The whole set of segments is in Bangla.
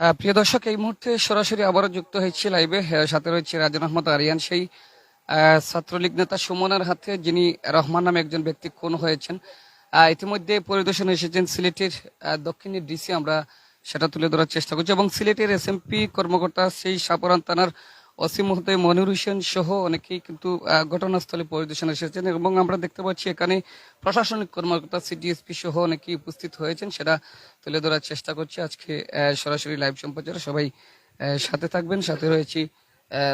প্রিয় দর্শক, এই মুহূর্তে সরাসরি আবারও যুক্ত হয়েছে লাইভে সাথে রয়েছে রাজন আহমদ আরিয়ান সেই ছাত্রলীগ নেতা সুমনার হাতে, যিনি রহমান নামে একজন ব্যক্তি খুন হয়েছেন। ইতিমধ্যে পরিদর্শন এসেছেন সিলেটের দক্ষিণের ডিসি। আমরা সেটা তুলে ধরার চেষ্টা করছি। এবং সিলেটের এসএমপি কর্মকর্তা সেই সাপরান থানার অসীম মহোদয় মনির হোসেন সহ অনেকেই কিন্তু ঘটনাস্থলে পরিদর্শনে এসেছেন এবং আমরা দেখতে পাচ্ছি এখানে প্রশাসনিক কর্মকর্তা সিডিএসপি সহ অনেকেই উপস্থিত হয়েছেন। সেটা তুলে ধরার চেষ্টা করছি আজকে সরাসরি লাইভ সম্প্রচারে। সবাই সাথে থাকবেন, সাথে রয়েছি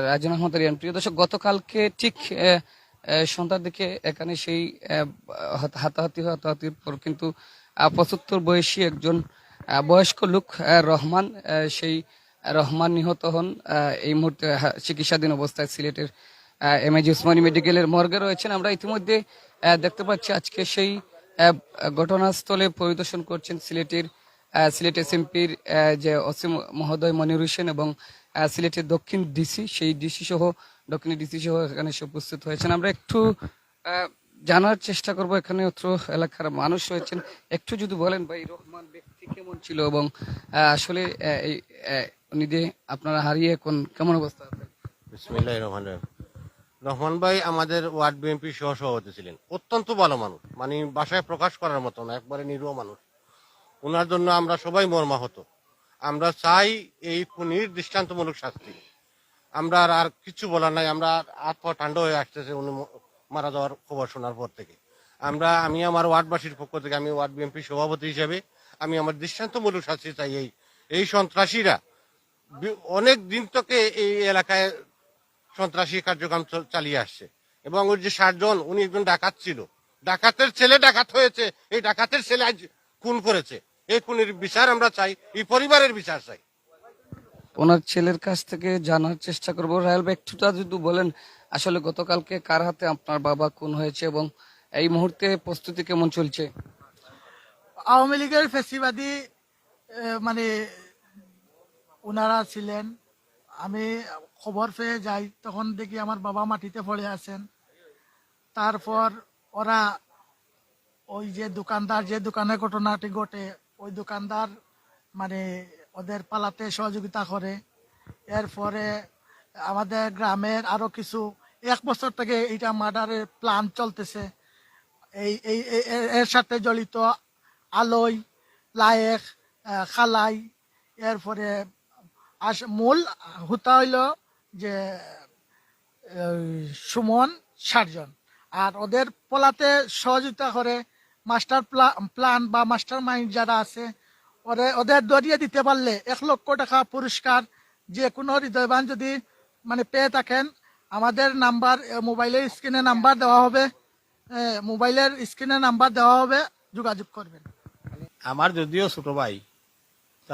রাজন আহমদ রিয়ান প্রিয় দর্শক, গতকালকে ঠিক সন্ধ্যার দিকে এখানে সেই হাতাহাতি হাতাহাতির পর কিন্তু পঁচাত্তর বয়সী একজন বয়স্ক লোক রহমান সেই রহমান নিহত হন। এই মুহূর্তে চিকিৎসাধীন অবস্থায় সিলেটের এম এজ উসমানী মেডিকেলের মর্গে রয়েছেন। আমরা ইতিমধ্যে দেখতে পাচ্ছি আজকে সেই ঘটনাস্থলে পরিদর্শন করছেন সিলেটের সিলেট এসএমপির যে অসীম মহোদয় মনির হোসেন এবং সিলেটের দক্ষিণ ডিসি সেই ডিসি সহ, দক্ষিণ ডিসি সহ এখানে এসে উপস্থিত হয়েছেন। আমরা একটু জানার চেষ্টা করব। এখানে অত্র এলাকার মানুষ রয়েছেন। একটু যদি বলেন ভাই, রহমান ব্যক্তি কেমন ছিল এবং আসলে এই যে আপনারা হারিয়ে এখন কেমন অবস্থা বিসমিল্লাহ রহমান রহিম। রহমান ভাই আমাদের ওয়ার্ড বিএনপি সহ সভাপতি ছিলেন। অত্যন্ত ভালো মানুষ। মানে বাসায় প্রকাশ করার মতো না, একবারে নিরীহ মানুষ। ওনার জন্য আমরা সবাই মর্মাহত। আমরা চাই এই খুনির দৃষ্টান্তমূলক শাস্তি। আমরা আর আর কিছু বলার নাই। আমরা হাত পা ঠান্ডা হয়ে আসতেছে উনি মারা যাওয়ার খবর শোনার পর থেকে। আমরা আমি আমার ওয়ার্ডবাসীর পক্ষ থেকে, আমি ওয়ার্ড বিএনপি সভাপতি হিসেবে, আমি আমার দৃষ্টান্তমূলক শাস্তি চাই এই এই সন্ত্রাসীরা অনেক দিন থেকে এই এলাকায় সন্ত্রাসী কার্যক্রম চালিয়ে আসছে। এবং ওর যে ষাটজন উনি একজন ডাকাত ছিল। ডাকাতের ছেলে ডাকাত হয়েছে। এই ডাকাতের ছেলে আজ খুন করেছে। এই খুনের বিচার আমরা চাই এই পরিবারের বিচার চাই। ওনার ছেলের কাছ থেকে জানার চেষ্টা করব। রায়াল ভাই একটুটা যদি বলেন আসলে গতকালকে কার হাতে আপনার বাবা খুন হয়েছে এবং এই মুহূর্তে প্রস্তুতি কেমন চলছে? আওয়ামী লীগের ফেসিবাদী আহ, মানে ওনারা ছিলেন। আমি খবর পেয়ে যাই, তখন দেখি আমার বাবা মাটিতে পড়ে আছেন। তারপর ওরা ওই যে দোকানদার, যে দোকানে ঘটনাটি ঘটে, ওই দোকানদার মানে ওদের পালাতে সহযোগিতা করে। এরপরে আমাদের গ্রামের আরও কিছু, এক বছর থেকে এটা মার্ডারের প্ল্যান চলতেছে। এই, এই- এর সাথে জড়িত আলোয়, লায়েক খালাই, এরপরে আস, মূল হুতা হইল যে সুমন ষাটজন আর ওদের পলাতে সহযোগিতা করে মাস্টার প্ল্যান বা মাস্টার মাইন্ড যারা আছে, ওরে, ওদের দরিয়ে দিতে পারলে এক লক্ষ টাকা পুরস্কার যে কোনো হৃদয়বান যদি মানে পেয়ে থাকেন, আমাদের নাম্বার মোবাইলের স্ক্রিনে নাম্বার দেওয়া হবে। মোবাইলের স্ক্রিনে নাম্বার দেওয়া হবে, যোগাযোগ করবেন। আমার যদিও ছোট ভাই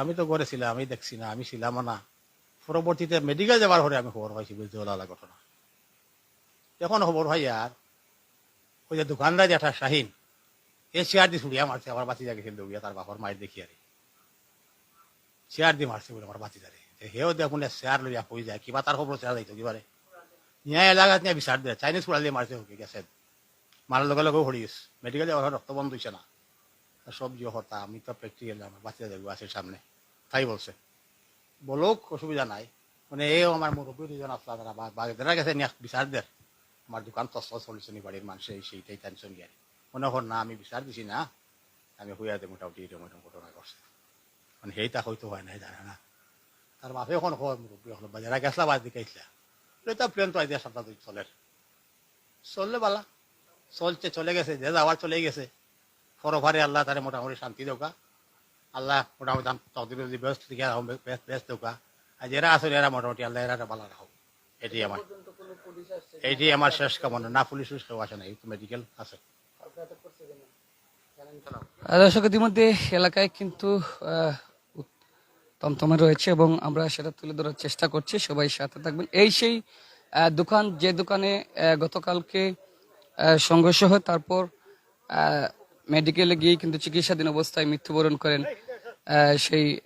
আমি তো ঘরে ছিলাম আমি দেখছি না, আমি ছিলাম না। পরবর্তীতে মেডিকেল যাবার পরে আমি খবর পাইছি, বুঝতে পারলা ঘটনা। এখন খবর ভাই আর, ওই যে দোকানদার যেটা শাহিন, এ চেয়ার দিয়ে ছুড়িয়া মারছে, আমার বাতি গেছিল দৌড়িয়া তার বাপর মায়ের দেখি আরে চেয়ার দিয়ে মারছে বলে আমার বাতি যারে হেও দেখুন চেয়ার লইয়া হয়ে যায়? কিবা তার খবর চেয়ার যাইতো কিবারে নিয়া এলাকাত নিয়ে বিচার দিয়ে চাইনিজ কুড়াল দিয়ে মারছে গেছে মারার লগে লগে হরি গেছে। মেডিকেল যাওয়ার রক্ত বন্ধ হয়েছে না। সব যে হতা, আমি তো প্র্যাকটিক্যাল আমার বাচ্চা দেখব, আছে সামনে। তাই বলছে। বলুক, অসুবিধা নাই। মানে এই আমার মুরব্বী দুজন আসলা তারা বাগেরা গেছে নিয়ে বিচার দের আমার দোকান তস চলছে নি বাড়ির মানুষ, এই সেইটাই টেনশন গিয়ে মনে হর না, আমি বিচার দিছি না, আমি হইয়া দে মোটামুটি এরকম এরকম ঘটনা করছে মানে সেইটা হয়তো হয় নাই, জানে না। তার বাপে এখন হয়, মুরব্বী হল বাজারা গেছলা বাজ দিকে আইসলা এটা প্লেন তো আইডিয়া সপ্তাহ দুই চলের। চললে বালা। চলছে, চলে গেছে, যে যাওয়ার চলে গেছে। ফরফারে আল্লাহ তারে মোটামুটি শান্তি দৌকা আল্লাহ মোটামুটি তকদির ব্যস্ত ব্যস্ত দৌকা আর যারা আসলে এরা মোটামুটি আল্লাহ, এরা ভালো রাখো। এটি আমার এইটি আমার শেষ কামনা। না, পুলিশ কেউ আসে না এই মেডিকেল আছে। দর্শক, ইতিমধ্যে এলাকায় কিন্তু তমতমে রয়েছে এবং আমরা সেটা তুলে ধরার চেষ্টা করছি। সবাই সাথে থাকবেন। এই সেই দোকান, যে দোকানে গতকালকে সংঘর্ষ হয়, তারপর মেডিকেলে গিয়ে কিন্তু চিকিৎসাধীন অবস্থায় মৃত্যুবরণ করেন সেই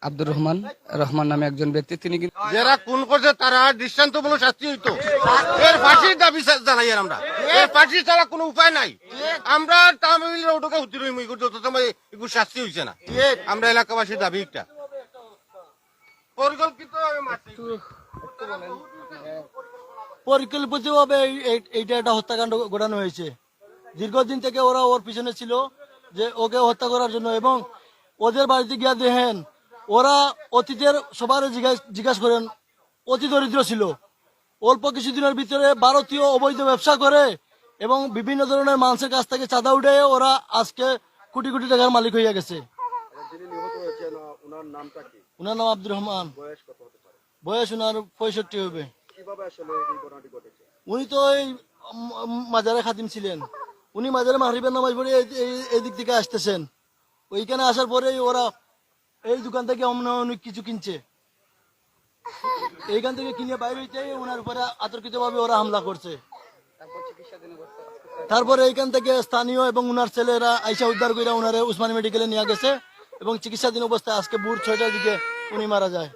আব্দুর রহমান। রহমান নামে একজন ব্যক্তি। তিনি কিন্তু যারা খুন করছে তারা দৃষ্টান্তমূলক শাস্তি হইতো। এর ফাঁসির দাবি জানাই আর আমরা। এর ফাঁসি ছাড়া কোনো উপায় নাই। আমরা তামিল ওটাকে উত্তীর্ণ হই যত সময় এগুলো শাস্তি হয়েছে না। আমরা এলাকাবাসীর দাবি একটা পরিকল্পিত পরিকল্পিতভাবে এই- এই- এইটা একটা হত্যাকাণ্ড ঘটানো হয়েছে। দীর্ঘদিন থেকে ওরা ওর পিছনে ছিল যে ওকে হত্যা করার জন্য এবং ওদের বাড়িতে গিয়া দেখেন ওরা অতীতের সবার জিজ্ঞাসা করেন অতি দরিদ্র ছিল। অল্প কিছুদিনের ভিতরে ভারতীয় অবৈধ ব্যবসা করে এবং বিভিন্ন ধরনের মানুষের কাছ থেকে চাঁদা উঠে ওরা আজকে কোটি কোটি টাকার মালিক হইয়া গেছে। ওনার নাম আব্দুর রহমান। বয়স ওনার পঁয়ষট্টি হবে। উনি তো এই মাজারে খাদিম ছিলেন। উনি মাজারে মাহরিবের নামাজ পড়ে এই- দিক থেকে আসতেছেন। ওইখানে আসার পরে ওরা এই দোকান থেকে অনেক কিছু কিনছে। এইখান থেকে কিনে বাইরে হইতে ওনার উপরে আতর্কিত ভাবে ওরা হামলা করছে। তারপরে এইখান থেকে স্থানীয় এবং উনার ছেলেরা আইসা উদ্ধার করে উনারে উসমানী মেডিকেলে নিয়ে গেছে এবং চিকিৎসাধীন অবস্থায় আজকে ভোর ছয়টার দিকে উনি মারা যায়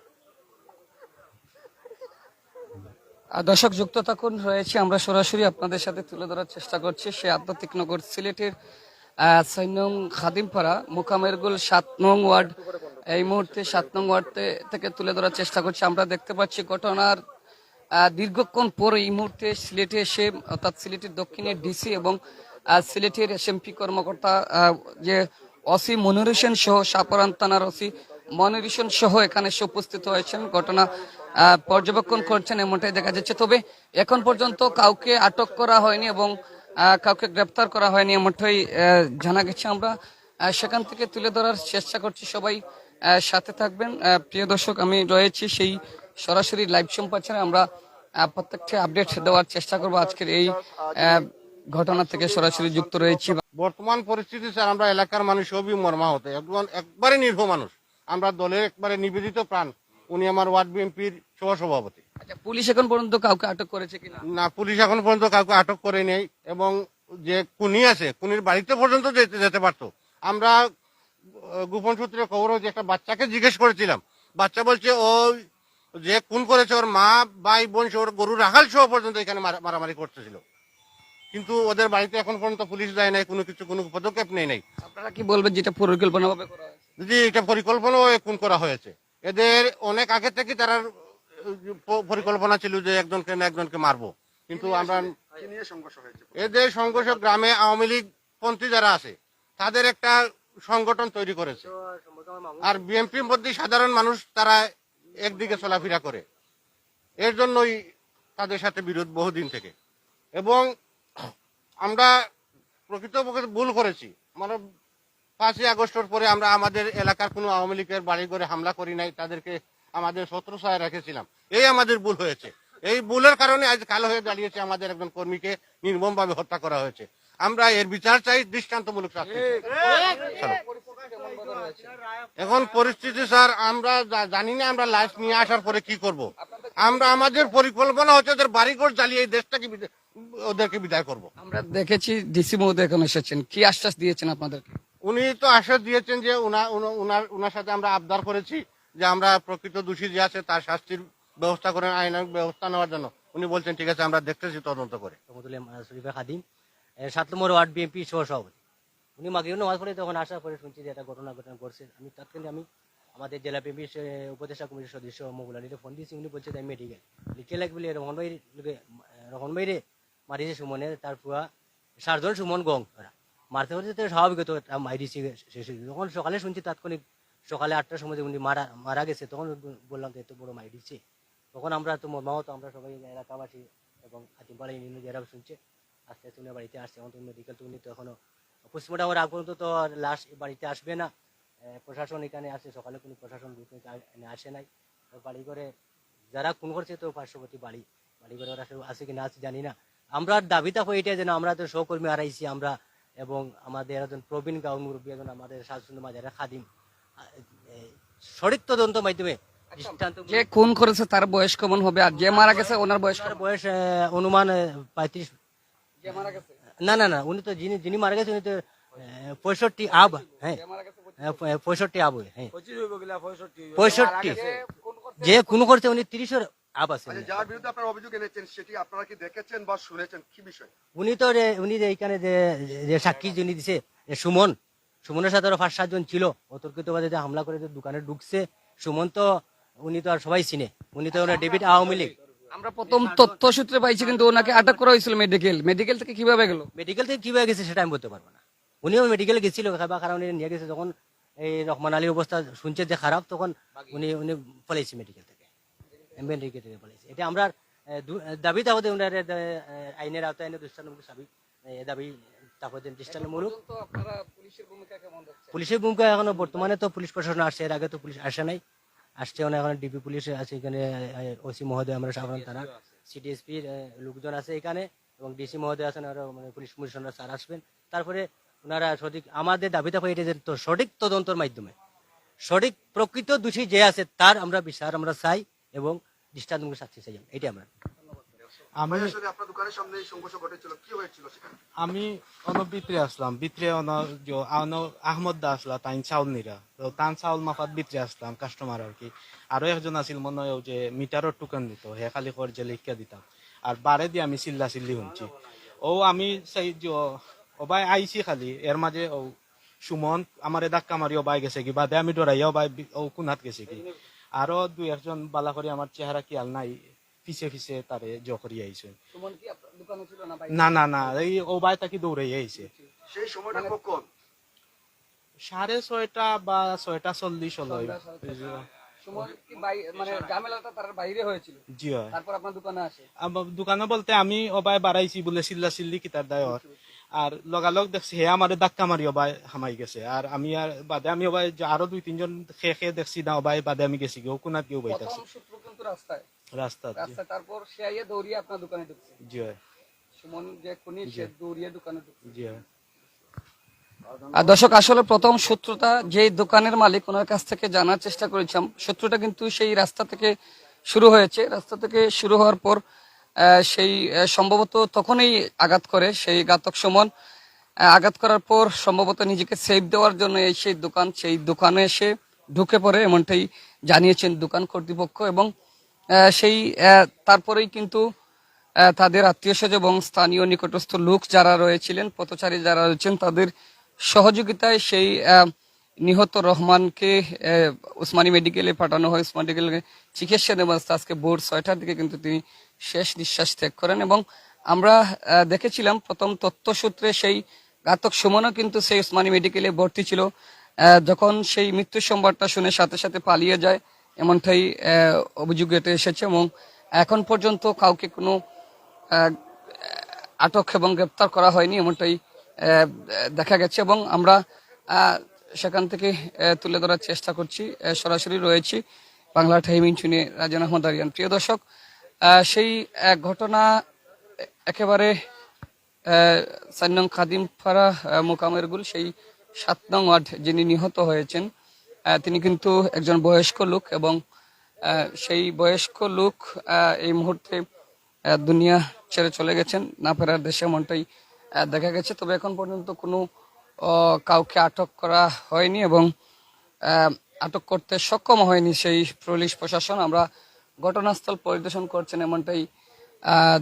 আর দর্শক, যুক্ত থাকুন, রয়েছে আমরা সরাসরি আপনাদের সাথে তুলে ধরার চেষ্টা করছি সে আধ্যাত্মিক নগর সিলেটের ছয় নং খাদিমপাড়া, মোকামেরগুল সাত নং ওয়ার্ড। এই মুহূর্তে সাত নং ওয়ার্ড থেকে তুলে ধরার চেষ্টা করছি। আমরা দেখতে পাচ্ছি ঘটনার দীর্ঘক্ষণ পর এই মুহূর্তে সিলেটে এসে, অর্থাৎ সিলেটের দক্ষিণের ডিসি এবং সিলেটের এসএমপি কর্মকর্তা যে অসি মনির হোসেন সহ সাপরান থানার অসি মনির হোসেন সহ এখানে এসে উপস্থিত হয়েছেন। ঘটনা পর্যবেক্ষণ করছেন এমনটাই দেখা যাচ্ছে। তবে এখন পর্যন্ত কাউকে আটক করা হয়নি এবং কাউকে গ্রেপ্তার করা হয়নি এমনটাই জানা গেছে। আমরা সেখান থেকে তুলে ধরার চেষ্টা করছি। সবাই সাথে থাকবেন। প্রিয় দর্শক, আমি রয়েছি সেই সরাসরি লাইভ সম্প্রচারে। আমরা প্রত্যেকটি আপডেট দেওয়ার চেষ্টা করব। আজকের এই ঘটনা থেকে সরাসরি যুক্ত রয়েছি। বর্তমান পরিস্থিতি, স্যার, আমরা এলাকার মানুষ সবই মর্মাহত একবারে নির্ভ মানুষ। আমরা দলের একবারে নিবেদিত প্রাণ। উনি আমার ওয়ার্ড বিএনপির সহসভাপতি। আচ্ছা পুলিশ এখন পর্যন্ত কাউকে আটক করেছে কিনা? না পুলিশ এখন পর্যন্ত কাউকে আটক করে নেই এবং যে কুনি আছে কুনির বাড়িতে পর্যন্ত যেতে যেতে পারতো। আমরা গোপন সূত্রে খবর যে একটা বাচ্চাকে জিজ্ঞেস করেছিলাম। বাচ্চা বলছে ও যে খুন করেছে ওর মা ভাই বোন সে ওর গরু রাখাল সহ পর্যন্ত এখানে মারা- মারামারি করতেছিল। কিন্তু ওদের বাড়িতে এখন পর্যন্ত পুলিশ যায় নাই কোনো কিছু কোনো পদক্ষেপ নেই নাই। আপনারা কি বলবেন যেটা পরিকল্পনা ভাবে করা হয়েছে? জি এটা পরিকল্পনা খুন করা হয়েছে। এদের অনেক আগে থেকে তারা পরিকল্পনা ছিল যে একজনকে না একজনকে মারবো। কিন্তু আমরা এদের সংঘর্ষ গ্রামে আওয়ামী লীগ পন্থী যারা আছে তাদের একটা সংগঠন তৈরি করেছে। আর বিএনপির মধ্যে সাধারণ মানুষ তারা একদিকে চলাফেরা করে। এর জন্যই তাদের সাথে বিরোধ বহুদিন থেকে। এবং আমরা প্রকৃতপক্ষে ভুল করেছি। মানে পাঁচই আগস্টের পরে আমরা আমাদের এলাকার কোনো আওয়ামী লীগের বাড়ি করে হামলা করি নাই, তাদেরকে আমাদের শত্রুসায় রেখেছিলাম। এই আমাদের ভুল হয়েছে। এই ভুলের কারণে আজ কালো হয়ে দাঁড়িয়েছে আমাদের একজন কর্মীকে নির্মম ভাবে হত্যা করা হয়েছে। আমরা এর বিচার চাই, দৃষ্টান্তমূলক শাস্তি এখন পরিস্থিতি স্যার, আমরা জানি না আমরা লাশ নিয়ে আসার পরে কি করব। আমরা আমাদের পরিকল্পনা হচ্ছে ওদের বাড়িঘর জ্বালিয়ে এই দেশটাকে ওদেরকে বিদায় করব। আমরা দেখেছি ডিসি মহোদয় এখন এসেছেন। কি আশ্বাস দিয়েছেন আপনাদেরকে? উনি তো আশ্বাস দিয়েছেন যে উনা- উনা- উনার উনার সাথে আমরা আবদার করেছি যে আমরা প্রকৃত দোষী যে আছে তার শাস্তির ব্যবস্থা করেন আইনানুক ব্যবস্থা নেওয়ার জন্য। উনি বলছেন, ঠিক আছে, আমরা দেখতেছি, তদন্ত করে। খাদিম সাত নম্বর ওয়ার্ড বিএনপি সহ সভাপতি উনি মাগরিব নামাজ পড়ে তখন আসার পরে শুনছি যে একটা ঘটনা ঘটনা করছে আমি তৎকালীন আমি আমাদের জেলা বিএনপি উপদেষ্টা কমিটির সদস্য মগুল আলীকে ফোন দিয়েছি। উনি বলছে আমি মেডিকেল লিখে লাগবে রহমান ভাই, রহমান ভাইরে মারিছে সুমনে তার পুয়া সাতজন সুমন গং ওরা মারতে মারতে তো স্বাভাবিক তো শেষ হয়ে। যখন সকালে শুনছি তাৎক্ষণিক সকালে আটটার সময় উনি মারা মারা গেছে, তখন বললাম যে এত বড় দিচ্ছে তখন আমরা তো মর্মাহত আমরা সবাই এলাকাবাসী এবং হাতিমপাড়া ইউনিয়ন যারা শুনছে, আস্তে আস্তে উনি বাড়িতে আসছে। এখন তো মেডিকেল তো উনি তো এখনও পোস্টমর্টম আগ পর্যন্ত তো লাশ বাড়িতে আসবে না। প্রশাসন এখানে আসে, সকালে কোনো প্রশাসন আসে নাই। বাড়ি করে যারা খুন করছে তো পার্শ্ববর্তী বাড়ি। বাড়ি করে ওরা কেউ আছে কিনা, আছে জানি না। আমরা দাবি থাকব এটাই যেন আমরা তো সহকর্মী হারাইছি, আমরা এবং আমাদের একজন প্রবীণ গাউন মুরব্বী একজন আমাদের শাসন মাঝারে খাদিম। সঠিক তদন্ত মাধ্যমে যে খুন করেছে তার বয়স কেমন হবে? আর যে মারা গেছে ওনার বয়স বয়স অনুমান পঁয়ত্রিশ। যে মারা গেছে? না না না উনি তো যিনি যিনি মারা গেছে উনি তো পঁয়ষট্টি আব হ্যাঁ। হ্যাঁ, পঁয়ষট্টি আব হ্যাঁ। পঁয়ষট্টি। যে খুন করছে উনি তিরিশের আচ্ছা যার বিরুদ্ধে আপনারা অভিযোগ এনেছেন সেটি আপনারা কি দেখেছেন বা শুনেছেন? কি বিষয়? উনি তো উনি যে এখানে যে যে সাক্ষী যিনি দিছে সুমন। সুমনের সাথে আরও পাঁচ সাতজন ছিল। অতর্কিত যে হামলা করে যে দোকানে ঢুকছে সুমন তো উনি তো আর সবাই চিনে। উনি তো ওনার ডেভিড আওয়ামী লীগ। আমরা প্রথম তথ্য সূত্রে পাইছি কিন্তু ওনাকে আটক করা হয়েছিল মেডিকেল মেডিকেল থেকে কীভাবে গেল? মেডিকেল থেকে কীভাবে গেছে সেটা আমি বলতে পারব না। উনিও মেডিকেলে গেছিল কারণ উনি নিয়ে গেছে। যখন এই রহমান আলীর অবস্থা শুনছে যে খারাপ তখন উনি উনি পলাইছে মেডিকেল থেকে মেডিকেল থেকে পলাইছে এটা আমরা দাবি তাহলে ওনার আইনের আওতায় এনে দৃষ্টান্তমূলক দাবি দাবি দৃষ্টান্তমূলক। পুলিশের ভূমিকা এখনও বর্তমানে তো পুলিশ প্রশাসন আসছে এর আগে তো পুলিশ আসে নাই। আসছে এখন ডিবি পুলিশ আছে এখানে ওসি মহোদয় আমরা সাধারণ থানা সিডিএসপির লোকজন আছে এখানে এবং ডিসি মহোদয় আছেন আরও মানে পুলিশ কমিশনার স্যার আসবেন। তারপরে ওনারা সঠিক আমাদের দাবি থাকবে এটা সঠিক তদন্তের মাধ্যমে সঠিক প্রকৃত দোষী যে আছে তার আমরা বিচার আমরা চাই। এবং দৃষ্টান্তমূলক শাস্তি চাই এটাই আমরা। ভাই আসলে আপনার দোকানের সামনে এই সংঘর্ষ ঘটেছিল। কি হয়েছিল সেখানে? আমি অন ভিতরে আসলাম। ভিতরে অন আহমদ দা আসলা তাই চাউল তো তান চাউল মাফাত ভিতরে আসলাম কাস্টমার আর কি। আরও একজন আছিল মনে হয় যে মিটারের টুকান দিত। হে খালি কর যে লিখা দিতাম। আর বারে দিয়ে আমি চিল্লা চিল্লি শুনছি। ও আমি চাই যে ওবাই আইছি খালি। এর মাঝে ও সুমন আমার ধাক্কা মারি ওবাই গেছে কি? বাদে আমি ডরাইয়া ওবাই ও কুনাত গেছে কি? আরও দুই একজন বালা করে আমার চেহারা খেয়াল নাই। পিছে পিছে তারে জখরি আইছে। সুমন কি আপনার দোকানে ছিল না না না না এই ও বাই তাকে দৌড়ে আইছে। সেই সময়টা কখন? সাড়ে ছয়টা বা ছয়টা চল্লিশ হলো। মানে ঝামেলাটা তার বাইরে হয়েছিল? জি তারপর দোকানে আসে? দোকানে বলতে আমি ওবাই বাড়াইছি বলে চিল্লা চিল্লি কিতার দায়র আর লগালগ দেখছি হে আমার ধাক্কা মারি ওবাই হামাই গেছে। আর আমি আর বাদে আমি ওবাই যে আরও দুই তিনজন খেয়ে খেয়ে দেখছি না ওবাই বাদে আমি গেছি গিয়ে কোনাত রাস্তায়। রাস্তা তারপর সে আইয়ে দৌড়িয়ে আপনার দোকানে ঢুকছে। জি সুমন যে খুনি সে দৌড়িয়ে দোকানে ঢুকছে। জি আর দর্শক আসলে প্রথম সূত্রটা যে দোকানের মালিক ওনার কাছ থেকে জানার চেষ্টা করেছিলাম সূত্রটা কিন্তু সেই রাস্তা থেকে শুরু হয়েছে। রাস্তা থেকে শুরু হওয়ার পর সেই সম্ভবত তখনই আঘাত করে সেই ঘাতক সুমন। আঘাত করার পর সম্ভবত নিজেকে সেভ দেওয়ার জন্য এই সেই দোকান, সেই দোকানে এসে ঢুকে পড়ে এমনটাই জানিয়েছেন দোকান কর্তৃপক্ষ এবং সেই তারপরেই কিন্তু তাদের আত্মীয় স্বজন এবং স্থানীয় নিকটস্থ লোক যারা রয়েছিলেন, পথচারী যারা রয়েছেন, তাদের সহযোগিতায় সেই নিহত রহমানকে উসমানী মেডিকেলে পাঠানো হয়। উসমানী মেডিকেলে চিকিৎসা নেওয়ার আজকে ভোর ছয়টার দিকে, কিন্তু তিনি শেষ নিঃশ্বাস ত্যাগ করেন এবং আমরা দেখেছিলাম প্রথম তথ্য সূত্রে সেই ঘাতক সুমনও কিন্তু সেই উসমানী মেডিকেলে ভর্তি ছিল। যখন সেই মৃত্যুর সংবাদটা শুনে সাথে সাথে পালিয়ে যায়, এমনটাই অভিযোগ এতে এসেছে এবং এখন পর্যন্ত কাউকে কোনো আটক এবং গ্রেপ্তার করা হয়নি, এমনটাই দেখা গেছে এবং আমরা সেখান থেকে তুলে ধরার চেষ্টা করছি। সরাসরি রয়েছি বাংলা টাইমিং শুনে রাজন আহমদ আরিয়ান। প্রিয় দর্শক সেই ঘটনা একেবারে চার নং খাদিমপাড়া আহ, মোকামের গুল সেই সাত নং ওয়ার্ড যিনি নিহত হয়েছেন তিনি কিন্তু একজন বয়স্ক লোক এবং সেই বয়স্ক লোক এই মুহূর্তে দুনিয়া ছেড়ে চলে গেছেন। না ফেরার দেশে এমনটাই আহ, দেখা গেছে। তবে এখন পর্যন্ত কোনো কাউকে আটক করা হয়নি এবং আটক করতে সক্ষম হয়নি সেই পুলিশ প্রশাসন। আমরা ঘটনাস্থল পরিদর্শন করছেন এমনটাই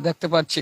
দেখতে পাচ্ছি।